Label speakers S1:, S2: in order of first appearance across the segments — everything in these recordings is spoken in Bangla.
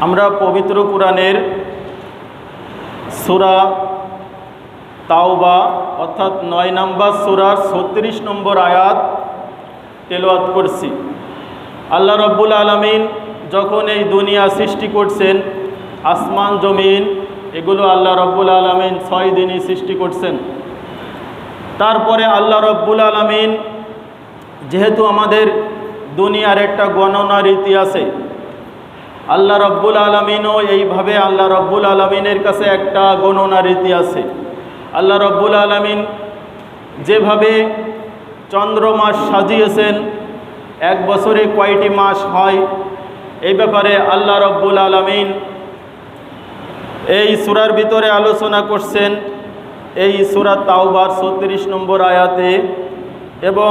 S1: আমরা পবিত্র কোরআনের সুরা তাওবা, অর্থাৎ নয় নম্বর সুরার ছত্রিশ নম্বর আয়াত তেলাওয়াত করছি। আল্লাহ রব্বুল আলমিন যখন এই দুনিয়া সৃষ্টি করছেন, আসমান, জমিন, এগুলো আল্লাহ রব্বুল আলমিন ছয় দিনই সৃষ্টি করছেন। তারপরে আল্লাহ রব্বুল আলমিন যেহেতু আমাদের দুনিয়ার একটা গণনা রীতি আছে আল্লাহ রব্বুল আলমিনও এইভাবে আল্লাহ রব্বুল আলমিনের কাছে একটা গণনা রীতি আছে। আল্লাহ রব্বুল আলমিন যেভাবে চন্দ্র মাস সাজিয়েছেন, এক বছরে কয়টি মাস হয়, এই ব্যাপারে আল্লাহ রব্বুল আলমিন এই সুরার ভিতরে আলোচনা করছেন। এই সুরা তাওবার ছত্রিশ নম্বর আয়াতে এবং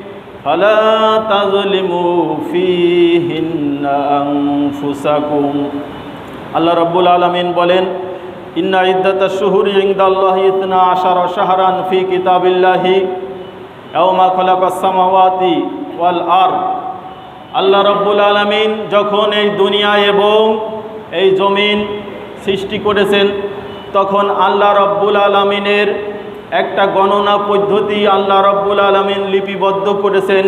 S1: فلا تظلموا فيهن أنفسكم আল্লাহ রব্বুল আলমিন বলেন ইন্না ইদ্দাতা শুহুর ইংদাল্লাহি ইতনা আশার শাহরান ফি কিতাবিল্লাহি ইয়াউমা খালাকাস সামাওয়াতি ওয়াল আর আল্লাহ রব্বুল আলমিন যখন এই দুনিয়া এবং এই জমিন সৃষ্টি করেছেন তখন আল্লাহ রব্বুল আলমিনের একটা গণনা পদ্ধতি আল্লাহ রব্বুল আলমিন লিপিবদ্ধ করেছেন।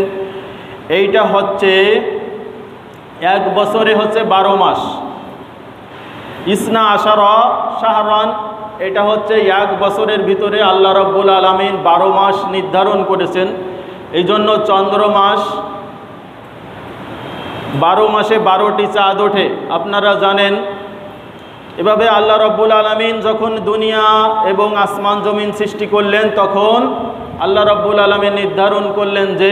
S1: এইটা হচ্ছে এক বছরে হচ্ছে বারো মাস। ইসনা আশার শাহরান, এটা হচ্ছে এক বছরের ভিতরে আল্লাহ রব্বুল আলমিন বারো মাস নির্ধারণ করেছেন। এই জন্য চন্দ্র মাস, বারো মাসে বারোটি চাঁদ ওঠে। আপনারা জানেন এভাবে আল্লাহ রব্বুল আলমিন যখন দুনিয়া এবং আসমান জমিন সৃষ্টি করলেন, তখন আল্লাহ রব্বুল আলমিন নির্ধারণ করলেন যে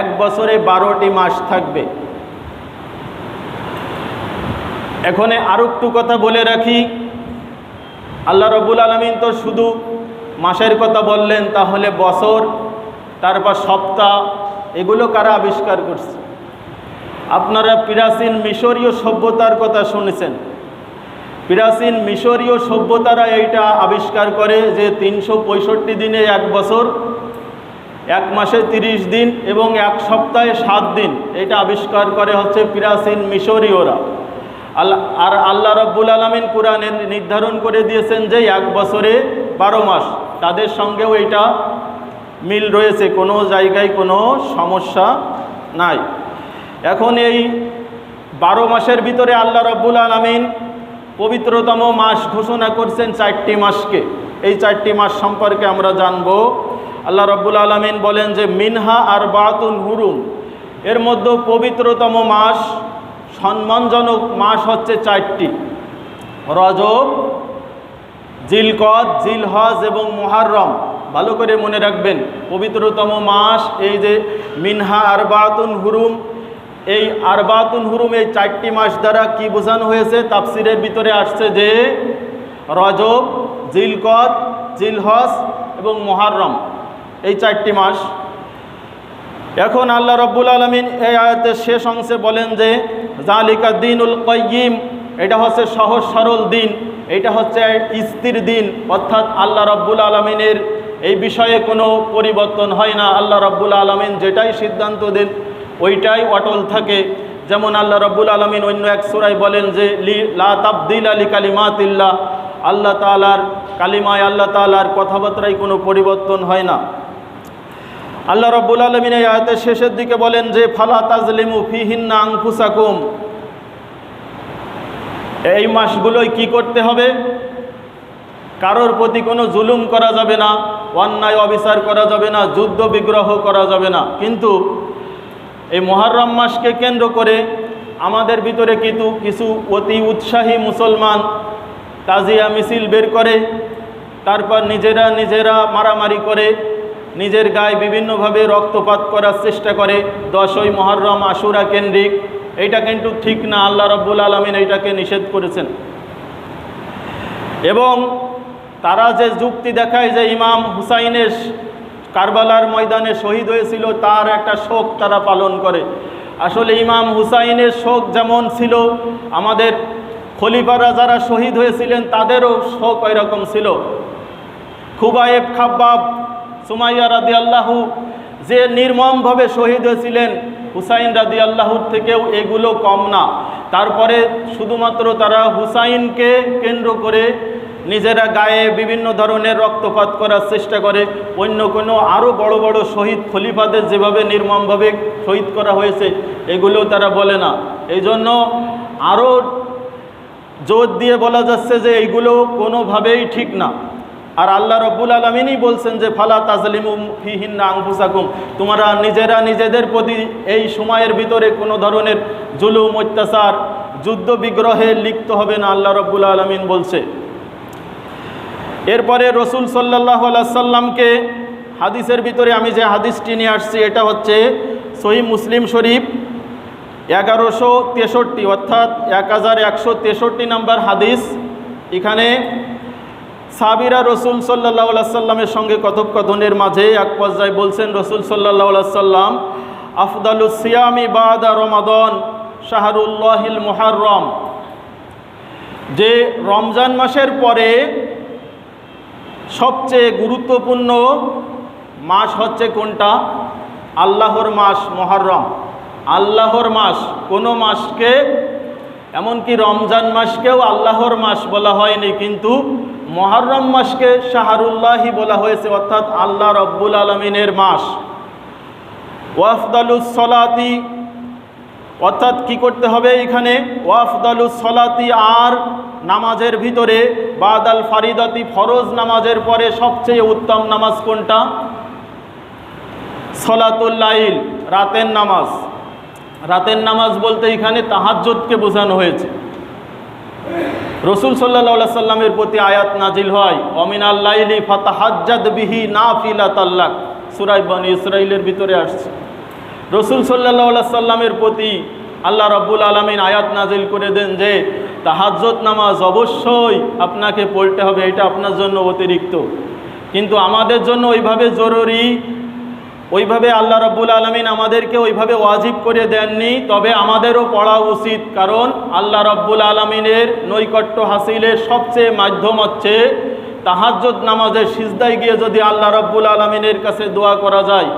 S1: এক বছরে বারোটি মাস থাকবে। এখানে আরও একটু কথা বলে রাখি। আল্লাহ রব্বুল আলমিন তো শুধু মাসের কথা বললেন, তাহলে বছর, তারপর সপ্তাহ, এগুলো কারা আবিষ্কার করছে? আপনারা প্রাচীন মিশরীয় সভ্যতার কথা শুনেছেন। প্রাচীন মিশরীয় সভ্যতারা এইটা আবিষ্কার করে যে তিনশো পঁয়ষট্টি দিনে এক বছর, এক মাসে তিরিশ দিন এবং এক সপ্তাহে সাত দিন এটা আবিষ্কার করে হচ্ছে প্রাচীন মিশরীয়রা। আর আল্লাহ রব্বুল আলমিন কোরআনে নির্ধারণ করে দিয়েছেন যে এক বছরে বারো মাস, তাদের সঙ্গেও এটা মিল রয়েছে, কোনো জায়গায় কোনো সমস্যা নাই। এখন এই বারো মাসের ভিতরে আল্লাহ রব্বুল আলমিন পবিত্রতম মাস ঘোষণা করছেন চারটি মাসকে। এই চারটি মাস সম্পর্কে আমরা জানব। আল্লাহ রব্বুল আলমিন বলেন যে, মিনহা আর বাতুন হুরুম। এর মধ্যে পবিত্রতম মাস, সম্মানজনক মাস হচ্ছে চারটি। রজব, জিলকদ, জিলহজ এবং মোহারম ভালো করে মনে রাখবেন, পবিত্রতম মাস এই যে, মিনহা আরবাতুন হুরুম এই আরবাতুন হুরুম, এই চারটি মাস দ্বারা কি বোঝানো হয়েছে? তাফসিরের ভিতরে আসছে যে রজব, জিলকদ জিলহস এবং মোহারম এই চারটি মাস। এখন আল্লাহ রব্বুল আলমিন এই আয়াতের শেষ অংশে বলেন যে জালিকা দিনুল কয়িম এটা হচ্ছে সহজ সরল দিন, এটা হচ্ছে স্থির দিন, অর্থাৎ আল্লাহ রব্বুল আলমিনের এই বিষয়ে কোনো পরিবর্তন হয় না। আল্লাহ রব্বুল আলমিন যেটাই সিদ্ধান্ত দেন ওইটাই অটল থাকে। যেমন আল্লাহ রব্বুল আলমিন অন্য এক সুরাই বলেন যে, লি, লা তাবদিল আলী কালিমাতিল্লাহ। আল্লাহ তালার কালিমায় আল্লাহ তালার কথাবার্তায় কোনো পরিবর্তন হয় না। আল্লাহ রব্বুল আলমিন এই আয়তের শেষের দিকে বলেন যে, ফালা তাজলিমু ফিহিন্না আংফুসাকুম এই মাসগুলোই কি করতে হবে? কারোর প্রতি কোনো জুলুম করা যাবে না, অন্যায় অবিচার করা যাবে না, যুদ্ধ বিগ্রহ করা যাবে না। কিন্তু এই মহারম মাসকে কেন্দ্র করে আমাদের ভিতরে কিন্তু কিছু অতি উৎসাহী মুসলমান তাজিয়া মিছিল বের করে, তারপর নিজেরা নিজেরা মারামারি করে, নিজের গায়ে বিভিন্নভাবে রক্তপাত করার চেষ্টা করে দশই মহরম আশুরা কেন্দ্রিক। এইটা কিন্তু ঠিক না, আল্লাহ রব্বুল আলমিন এইটাকে নিষেধ করেছেন। এবং তারা যে যুক্তি দেখায় যে ইমাম হুসাইনের কারবালার ময়দানে শহীদ হয়েছিল, তার একটা শোক তারা পালন করে। আসলে ইমাম হুসাইনের শোক যেমন ছিল, আমাদের খলিফারা যারা শহীদ হয়েছিলেন, তাদেরও শোক ওই রকম ছিল। খুবায়েব খাব্বাব, সুমাইয়া রাদি আল্লাহু যে নির্মমভাবে শহীদ হয়েছিলেন, হুসাইন রাদি আল্লাহুর থেকেও এগুলো কম না। তারপরে শুধুমাত্র তারা হুসাইনকে কেন্দ্র করে নিজেরা গায়ে বিভিন্ন ধরনের রক্তপাত করার চেষ্টা করে। অন্য কোনো আরও বড় বড় শহীদ খলিফাদের যেভাবে নির্মমভাবে শহীদ করা হয়েছে, এগুলো তারা বলে না। এই জন্য আরও জোর দিয়ে বলা যাচ্ছে যে এইগুলো কোনোভাবেই ঠিক না। আর আল্লাহ রব্বুল আলমিনই বলছেন যে, ফালা তাজলিমু ফিহিন্না আংফুসাকুম তোমরা নিজেরা নিজেদের প্রতি এই সময়ের ভিতরে কোনো ধরনের জুলুম, অত্যাচার যুদ্ধ বিগ্রহে লিপ্ত হবে না, আল্লাহ রব্বুল আলমিন বলছে। এরপরে রসুল সাল্লাহ সাল্লামকে হাদিসের ভিতরে আমি যে হাদিসটি নিয়ে আসছি, এটা হচ্ছে সহি মুসলিম শরীফ এগারোশো তেষট্টি, অর্থাৎ এক হাজার একশো তেষট্টি নম্বর হাদিস। এখানে সাবিরা রসুল সাল্লাহ সাল্লামের সঙ্গে কথোপকথনের মাঝে এক পর্যায়ে বলছেন, রসুল সাল্লাহ সাল্লাম, আফদালুস সিয়ামি বাদা রমাদন শাহরুল্লাহিল মুহাররম। যে রমজান মাসের পরে সবচেয়ে গুরুত্বপূর্ণ মাস হচ্ছে কোনটা? আল্লাহর মাস মহরম। আল্লাহর মাস কোনো মাসকে? এমনকি রমজান মাসকেও আল্লাহর মাস বলা হয়নি, কিন্তু মহরম মাসকে শাহরুল্লাহি বলা হয়েছে, অর্থাৎ আল্লাহ রব্বুল আলমিনের মাস। ওয়াফদালুস সলাতি, অর্থাৎ কি করতে হবে এখানে? ওয়াফদালুস সলাতি আর নামাজের ভিতরে বাদাল ফারিদাতি ফরজ নামাজের পরে সবচেয়ে উত্তম নামাজ কোনটা? সলাতুল্লাইল রাতের নামাজ। রাতের নামাজ বলতে এখানে তাহাজ্জুদকে বোঝানো হয়েছে। রসুল সাল্লাহ সাল্লামের প্রতি আয়াত নাজিল হয় অমিন আল্লাইলি ফাতাহাজ্জাদ বিহি না ফিলা তাল্লাক সুরাই বানি ইসরাইলের ভিতরে আসছে। রসুল সাল্লাহ সাল্লামের প্রতি আল্লাহ রব্বুল আলমিন আয়াত নাজিল করে দেন যে তাহাজ্জত নামাজ অবশ্যই আপনাকে পড়তে হবে, এটা আপনার জন্য অতিরিক্ত। কিন্তু আমাদের জন্য ওইভাবে জরুরি, ওইভাবে আল্লাহ রব্বুল আলমিন আমাদেরকে ওইভাবে ওয়াজিব করে দেননি, তবে আমাদেরও পড়া উচিত। কারণ আল্লাহ রব্বুল আলমিনের নৈকট্য হাসিলের সবচেয়ে মাধ্যম হচ্ছে তাহাজ্জত নামাজের সিজদায় গিয়ে যদি আল্লাহ রব্বুল আলমিনের কাছে দোয়া করা যায়,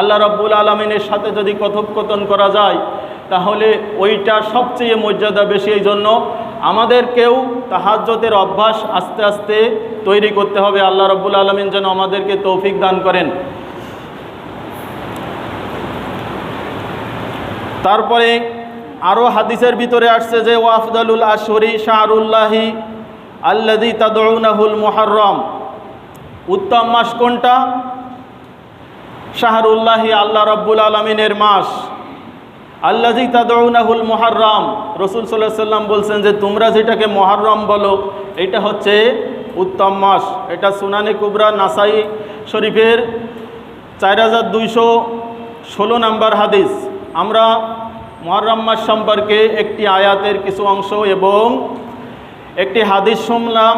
S1: আল্লাহ রব্বুল আলমিনের সাথে যদি কথোপকথন করা যায়, তাহলে ওইটা সবচেয়ে মর্যাদা বেশি। এই জন্য আমাদেরকেও তাহাজ্যতের অভ্যাস আস্তে আস্তে তৈরি করতে হবে। আল্লাহ রব্বুল আলমিন যেন আমাদেরকে তৌফিক দান করেন। তারপরে আরও হাদিসের ভিতরে আসছে যে ওয়াফদালুল আশরি শাহরুল্লাহি আল্লাদি তাদউনাহুল মুহাররম। উত্তম মাস কোনটা? শাহরুল্লাহি আল্লাহ রব্বুল আলমিনের মাস। আল্লাজি তাদউনাহুল মুহাররম। রসুল সাল্লাহ সাল্লাম বলছেন যে, তোমরা যেটাকে মহারম বলো, এটা হচ্ছে উত্তম মাস। এটা সুনানি কুবরা নাসাই শরীফের চার হাজার দুইশো ষোলো নম্বর হাদিস। আমরা মহরম মাস সম্পর্কে একটি আয়াতের কিছু অংশ এবং একটি হাদিস শুনলাম।